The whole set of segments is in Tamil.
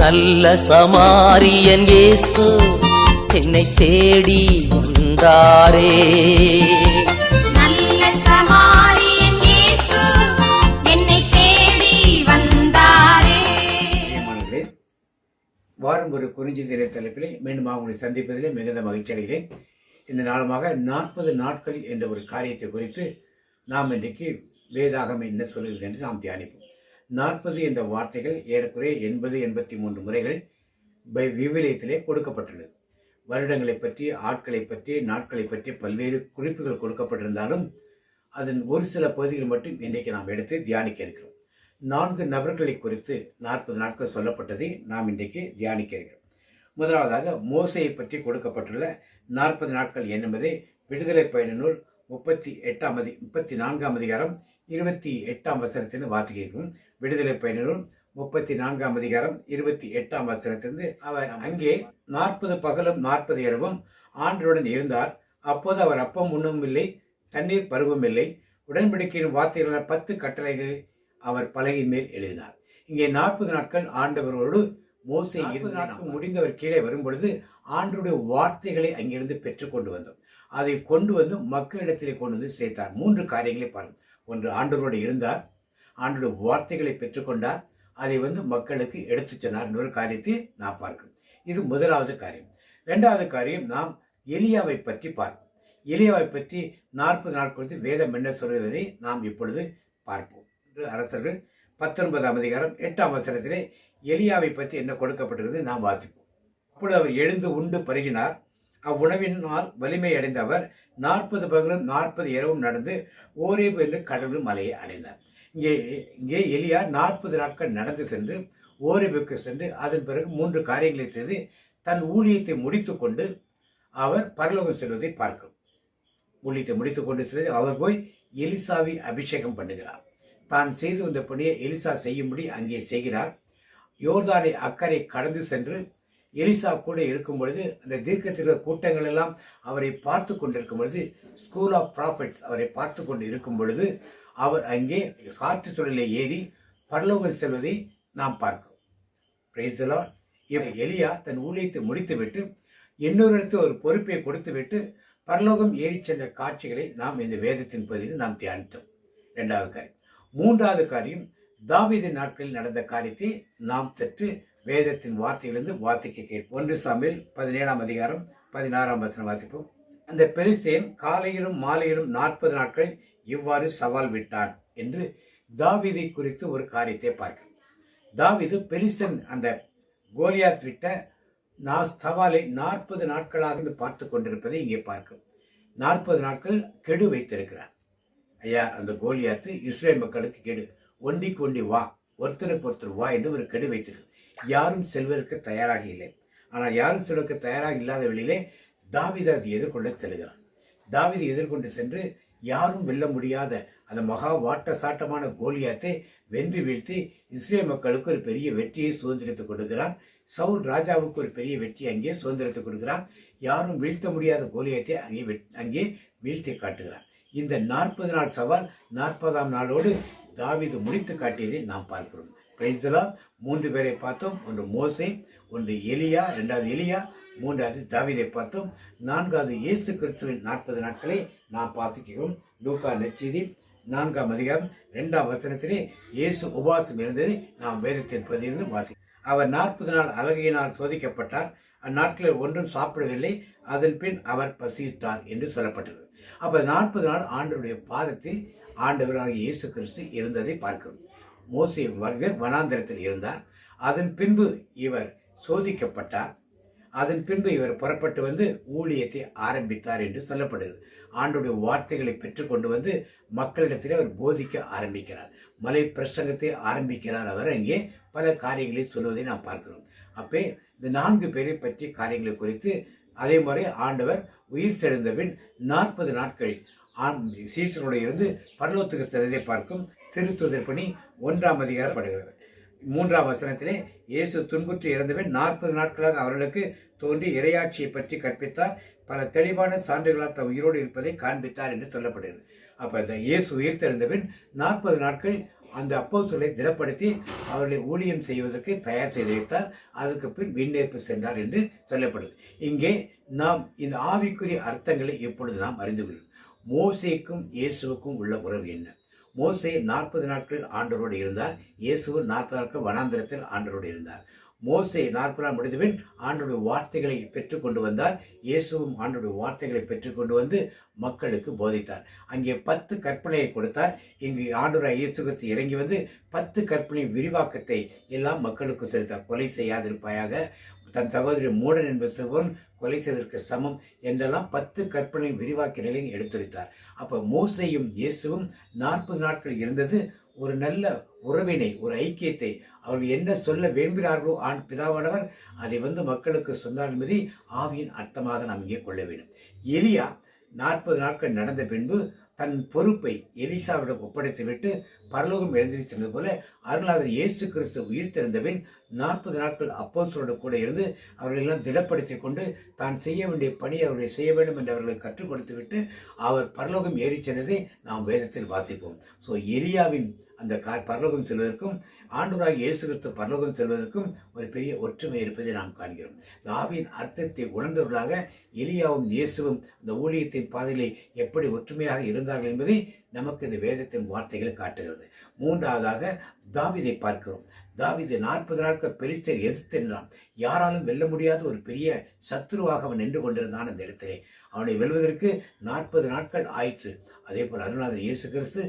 நல்ல சமாரியன் இயேசு என்னை தேடி வந்தாரே. நல்ல சமாரியன் இயேசு என்னை தேடி வந்தாரே. பிரியமானவர்களே வாரம் ஒரு குறிஞ்சி தலைப்பிலே மீண்டும் உங்களை சந்திப்பதிலே மிகுந்த மகிழ்ச்சி அடைகிறேன். இந்த நாளுமாக நாற்பது நாட்கள் என்ற ஒரு காரியத்தை குறித்து நாம் இன்றைக்கு வேதாகம் என்ன சொல்கிறது என்று நாம் தியானிப்போம். நாற்பது என்ற வார்த்தைகள் ஏறக்குறைய எண்பது எண்பத்தி மூன்று முறைகள் பை விவிலியத்திலே கொடுக்கப்பட்டுள்ளது. வருடங்களை பற்றி ஆட்களை பற்றி நாட்களை பற்றி பல்வேறு குறிப்புகள் கொடுக்கப்பட்டிருந்தாலும் அதன் ஒரு சில பகுதிகள் மட்டும் இன்றைக்கு நாம் எடுத்து தியானிக்க இருக்கிறோம். நான்கு நபர்களை குறித்து நாற்பது நாட்கள் சொல்லப்பட்டதை நாம் இன்றைக்கு தியானிக்க இருக்கிறோம். முதலாவதாக மோசையை பற்றி கொடுக்கப்பட்டுள்ள நாற்பது நாட்கள் என்பதை விடுதலை பயண நூல் முப்பத்தி எட்டாம் அதி முப்பத்தி நான்காம் அதிகாரம் இருபத்தி எட்டாம் வசனத்திலிருந்து வாசிக்கிறோம் விடுதலை பயண நூல் முப்பத்தி நான்காம் அதிகாரம் இருபத்தி எட்டாம் வசனத்திலிருந்து அவர் அங்கே நாற்பது பகலும் நாற்பது இரவும் ஆண்டருடன் இருந்தார். அப்போது அவர் அப்பம் உண்ணும் இல்லை தண்ணீர் பருவம் இல்லை. உடன்படிக்கையின் வார்த்தைகளான பத்து கட்டளைகள் அவர் பலகையின் மேல் எழுதினார். இங்கே நாற்பது நாட்கள் ஆண்டவரோடு மோசை இருபது நாட்கள் முடிந்தவர் கீழே வரும் பொழுது ஆண்டருடைய வார்த்தைகளை அங்கிருந்து பெற்றுக்கொண்டு வந்தோம். அதை கொண்டு வந்து மக்களிடத்திலே கொண்டு வந்து சேர்த்தார். மூன்று காரியங்களை பாருங்கள். ஒன்று ஆண்டவரோடு இருந்தார். ஆண்டோட வார்த்தைகளை பெற்றுக்கொண்டார். அதை வந்து மக்களுக்கு எடுத்துச் சொன்னார். இன்னொரு காரியத்தை நாம் பார்க்கணும். இது முதலாவது காரியம். ரெண்டாவது காரியம் நாம் எலியாவை பற்றி பார்ப்போம். எலியாவை பற்றி நாற்பது நாள் குறித்து வேதம் என்ன சொல்கிறதை நாம் இப்பொழுது பார்ப்போம். அரசர்கள் பத்தொன்பதாம் அதிகாரம் எட்டாம் வசனத்திலே எலியாவை பற்றி என்ன கொடுக்கப்பட்டிருக்கிறது நாம் வாசிப்போம். அப்பொழுது அவர் எழுந்து உண்டு பருகினார். அவ்வுணவினால் வலிமை அடைந்த அவர் நாற்பது பகலும் நாற்பது இரவும் நடந்து ஓரேபு என்று கடவுள் மலையை அடைந்தார். இங்கே இங்கே எலியா நாற்பது நாட்கள் நடந்து சென்று ஓரேபுக்கு சென்று அதன் பிறகு மூன்று காரியங்களை செய்து தன் ஊழியத்தை முடித்துக்கொண்டு அவர் பரலோகம் செல்வதை பார்க்கும். ஊழியத்தை முடித்துக்கொண்டு கொண்டு செல்வது அவர் போய் எலிசாவை அபிஷேகம் பண்ணுகிறார். தான் செய்து வந்த பணியை எலிசா செய்யும்படி அங்கே செய்கிறார். யோர்தானை அக்கறை கடந்து சென்று எலிசா கூட இருக்கும் பொழுது அந்த தீர்க்கத்திற்கு கூட்டங்கள் எல்லாம் அவரை பார்த்து கொண்டிருக்கும் பொழுது ஸ்கூல் ஆஃப் ப்ராஃபிட்ஸ் அவரை பார்த்து கொண்டு இருக்கும் பொழுது அவர் அங்கே காற்று சுழலில் ஏறி பரலோகம் செல்வதை நாம் பார்க்கிறோம். Praise இவர் எலியா தன் ஊழியத்தை முடித்துவிட்டு இன்னொரு ஒரு பொறுப்பை கொடுத்துவிட்டு பரலோகம் ஏறி சென்ற காட்சிகளை நாம் இந்த வேதத்தின் பகுதியில் நாம் தியானித்தோம். இரண்டாவது காரியம். மூன்றாவது காரியம் தாவித நாட்களில் நடந்த காரியத்தை நாம் சற்று வேதத்தின் வார்த்தையிலிருந்து வார்த்தைக்கு கேட்போம். ஒன்று சாமியில் பதினேழாம் அதிகாரம் பதினாறாம் வசனம் வாசிப்போம். அந்த பெரிசேன் காலையிலும் மாலையிலும் நாற்பது நாட்கள் இவ்வாறு சவால் விட்டான் என்று தாவிதை குறித்து ஒரு காரியத்தை பார்க்க தாவிது பெரிசன் அந்த கோலியாத் விட்ட நான் சவாலை நாற்பது நாட்களாக இருந்து பார்த்து கொண்டிருப்பதை இங்கே பார்க்கும் நாற்பது நாட்கள் கெடு வைத்திருக்கிறான். ஐயா அந்த கோலியாத்து இஸ்ரேல் மக்களுக்கு கெடு. ஒண்டிக்கு ஒண்டி வா. ஒருத்தருக்கு ஒருத்தர் வா என்று ஒரு கெடு வைத்திருக்கு யாரும் செல்வதற்கு தயாராக இல்லை. ஆனால் யாரும் செல்வதற்கு தயாராக இல்லாத வழியிலே தாவித அதை எதிர்கொள்ள செல்கிறான் தாவீது எதிர்கொண்டு சென்று யாரும் வெல்ல முடியாத அந்த மகா வாட்ட சாட்டமான கோலியாத்தை வென்று வீழ்த்தி இஸ்ரேல் மக்களுக்கு ஒரு பெரிய வெற்றியை சுதந்திரத்தை கொடுக்கிறான். சவுல் ராஜாவுக்கு ஒரு பெரிய வெற்றி அங்கே சுதந்திரத்தை கொடுக்கிறான். யாரும் வீழ்த்த முடியாத கோலியத்தை அங்கே வெட்- அங்கே வீழ்த்தி காட்டுகிறான். இந்த நாற்பது நாள் சவால் நாற்பதாம் நாளோடு தாவீது முடித்து காட்டியதை நாம் பார்க்கிறோம். பிரைஸ்தலா மூன்று பேரை பார்த்தோம். ஒன்று மோசை ஒன்று எலியா ரெண்டாவது எலியா மூன்றாவது தாவிதை பார்த்தோம். நான்காவது இயேசு கிறிஸ்துவின் நாற்பது நாட்களை நாம் பார்த்துக்கிறோம். லூக்கா நெச்செய்தி நான்காம் அதிகாரம் இரண்டாம் வசனத்திலே இயேசு உபவாசம் இருந்ததை. நாம் வேதத்தின் பதிலிருந்து பார்த்து அவர் நாற்பது நாள் அழகையினால் சோதிக்கப்பட்டார். அந்நாட்களில் ஒன்றும் சாப்பிடவில்லை. அதன் பின் அவர் பசியிட்டார் என்று சொல்லப்பட்டது. அப்போ நாற்பது நாள் ஆண்டருடைய பாதத்தில் ஆண்டவராக இயேசு கிறிஸ்து இருந்ததை பார்க்கிறோம். மோசே வருகர் வனாந்திரத்தில் இருந்தார். அதன் பின்பு இவர் சோதிக்கப்பட்டார். அதன் பின்பு இவர் புறப்பட்டு வந்து ஊழியத்தை ஆரம்பித்தார் என்று சொல்லப்படுகிறது. ஆண்டுடைய வார்த்தைகளை பெற்றுக்கொண்டு வந்து மக்களிடத்தில் அவர் போதிக்க ஆரம்பிக்கிறார். மலை பிரசங்கத்தை ஆரம்பிக்கிறார் அவர். அங்கே பல காரியங்களை சொல்வதை நாம் பார்க்கிறோம். அப்பே இந்த நான்கு பேரை பற்றிய காரியங்களை குறித்து அதே மாதிரி ஆண்டவர் உயிர் தெழுந்தபின் நாற்பது நாட்கள் ஆண் சீசனுடைய இருந்து பரலோத்துக்கு சென்றதை பார்க்கும். திருத்துதல் பணி ஒன்றாம் அதிகாரப்படுகிறது. மூன்றாம் வசனத்திலே இயேசு துன்புற்று இறந்தவன் நாற்பது நாட்களாக அவர்களுக்கு தோன்றி இறையாட்சியை பற்றி கற்பித்தார். பல தெளிவான சான்றுகளால் தம் உயிரோடு இருப்பதை காண்பித்தார் என்று சொல்லப்படுகிறது. அப்போ இந்த இயேசு உயிர்த்தெழுந்தபின் நாற்பது நாட்கள் அந்த அப்போ சொல்லை திடப்படுத்தி அவர்களை ஊழியம் செய்வதற்கு தயார் செய்து வைத்தார். அதுக்கு பின் விண்ணேற்பு சென்றார் என்று சொல்லப்படுது. இங்கே நாம் இந்த ஆவிக்குரிய அர்த்தங்களை எப்பொழுது நாம் அறிந்து கொள்ளும் மோசைக்கும் இயேசுவுக்கும் உள்ள உறவு என்ன? மோசே நாற்பது நாட்கள் ஆண்டரோடு இருந்தார். இயேசு நாற்பது நாட்கள் வனாந்திரத்தில் ஆண்டரோடு இருந்தார். மோசை நாற்பது நாள் முடிந்தபின் ஆண்டுடைய வார்த்தைகளை பெற்றுக்கொண்டு வந்தார். இயேசுவும் ஆண்டுடைய வார்த்தைகளை பெற்றுக்கொண்டு வந்து மக்களுக்கு போதித்தார். அங்கே பத்து கற்பனையை கொடுத்தார். இங்கு ஆண்டவராய் இயேசு கிறிஸ்து இறங்கி வந்து பத்து கற்பனை விரிவாக்கத்தை எல்லாம் மக்களுக்கு செலுத்தார். கொலை செய்யாதிருப்பாயாக. தன் சகோதரி மூடன் என்பவன் கொலை செய்வதற்கு சமம் என்றெல்லாம் பத்து கற்பனை விரிவாக்க நிலையை எடுத்துரைத்தார். அப்போ மோசையும் இயேசுவும் நாற்பது நாட்கள் இருந்தது. ஒரு நல்ல உறவினை ஒரு ஐக்கியத்தை அவர்கள் என்ன சொல்ல விரும்பினார்களோ ஆண் பிதாவானவர் அதை வந்து மக்களுக்கு சொன்னார் என்பதை ஆவியின் அர்த்தமாக நாம் இங்கே கொள்ள வேண்டும். எலியா நாற்பது நாட்கள் நடந்த பின்பு தன் பொறுப்பை எலிசாவிடம் ஒப்படைத்துவிட்டு பரலோகம் எழுந்திருச்சது போல அருளாளர் இயேசு கிறிஸ்து உயிர் பின் நாற்பது நாட்கள் அப்போஸ்தலரோடு கூட இருந்து அவர்களெல்லாம் திடப்படுத்திக் கொண்டு தான் செய்ய வேண்டிய பணி அவர்களை செய்ய வேண்டும் என்று அவர்களை கற்றுக் கொடுத்துவிட்டு அவர் பரலோகம் ஏறிச் சென்றதை நாம் வேதத்தில் வாசிப்போம். ஸோ எலியாவின் அந்த கார் பரலோகம் செல்வதற்கும் ஆண்டவராக இயேசு கிறிஸ்து பரலோகம் செல்வதற்கும் ஒரு பெரிய ஒற்றுமை இருப்பதை நாம் காண்கிறோம். தாவின் ஆவியின் அர்த்தத்தை உணர்ந்தவர்களாக எலியாவும் இயேசுவும் இந்த ஊழியத்தின் பாதையிலே எப்படி ஒற்றுமையாக இருந்தார்கள் என்பதை நமக்கு இந்த வேதத்தின் வார்த்தைகளை காட்டுகிறது. மூன்றாவதாக தாவிதை பார்க்கிறோம். தாவிது நாற்பது நாட்கள் பெலிஸ்தர் எதிர்த்து நின்றான். யாராலும் வெல்ல முடியாத ஒரு பெரிய சத்ருவாக அவன் நின்று கொண்டிருந்தான் அந்த இடத்திலே. அவனை வெல்வதற்கு நாற்பது நாட்கள் ஆயிற்று. அதே போல் அருணாதர் இயேசு கிறிஸ்து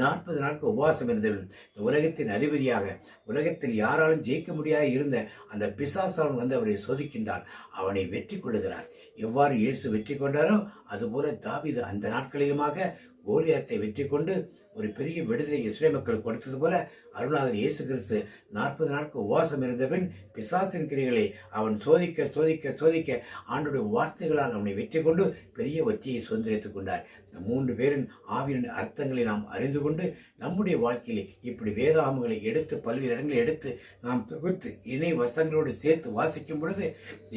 நாற்பது நாட்கள் உபவாசம் இருந்தவன். இந்த உலகத்தின் அதிபதியாக உலகத்தில் யாராலும் ஜெயிக்க முடியாத இருந்த அந்த பிசாசாவன் வந்து அவரை சோதிக்கின்றான். அவனை வெற்றி கொள்ளுகிறார். எவ்வாறு இயேசு வெற்றி கொண்டாரோ அதுபோல தாவிது அந்த நாட்களிலுமாக கோலியாத்தை வெற்றி கொண்டு ஒரு பெரிய விடுதலை இஸ்ரேல் மக்கள் கொடுத்தது போல அருணாதர் இயேசு கிறிஸ்து நாற்பது நாட்கள் உபவாசம் இருந்தபின் பிசாசின் கிரிகளை அவன் சோதிக்க சோதிக்க சோதிக்க ஆண்டுடைய வார்த்தைகளால் அவனை வெற்றி கொண்டு பெரிய ஒத்தியை சுதந்திரித்துக் கொண்டார். இந்த மூன்று பேரின் ஆவியின் அர்த்தங்களை நாம் அறிந்து கொண்டு நம்முடைய வாழ்க்கையிலே இப்படி வேதாமங்களை எடுத்து பல்வேறு இடங்களை எடுத்து நாம் தொகுத்து இணை வசங்களோடு சேர்த்து வாசிக்கும் பொழுது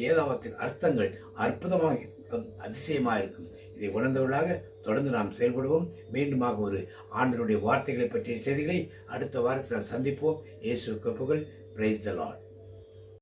வேதாமத்தின் அர்த்தங்கள் அற்புதமாக இருக்கும், அதிசயமாக இருக்கும். இதை உணர்ந்தவர்களாக தொடர்ந்து நாம் செயல்படுவோம். மீண்டுமாக ஒரு ஆண்டனுடைய வார்த்தைகளை பற்றிய செய்திகளை அடுத்த வாரத்தில் நாம் சந்திப்போம். இயேசு கப்புகள் பிரைஸ் த லார்ட்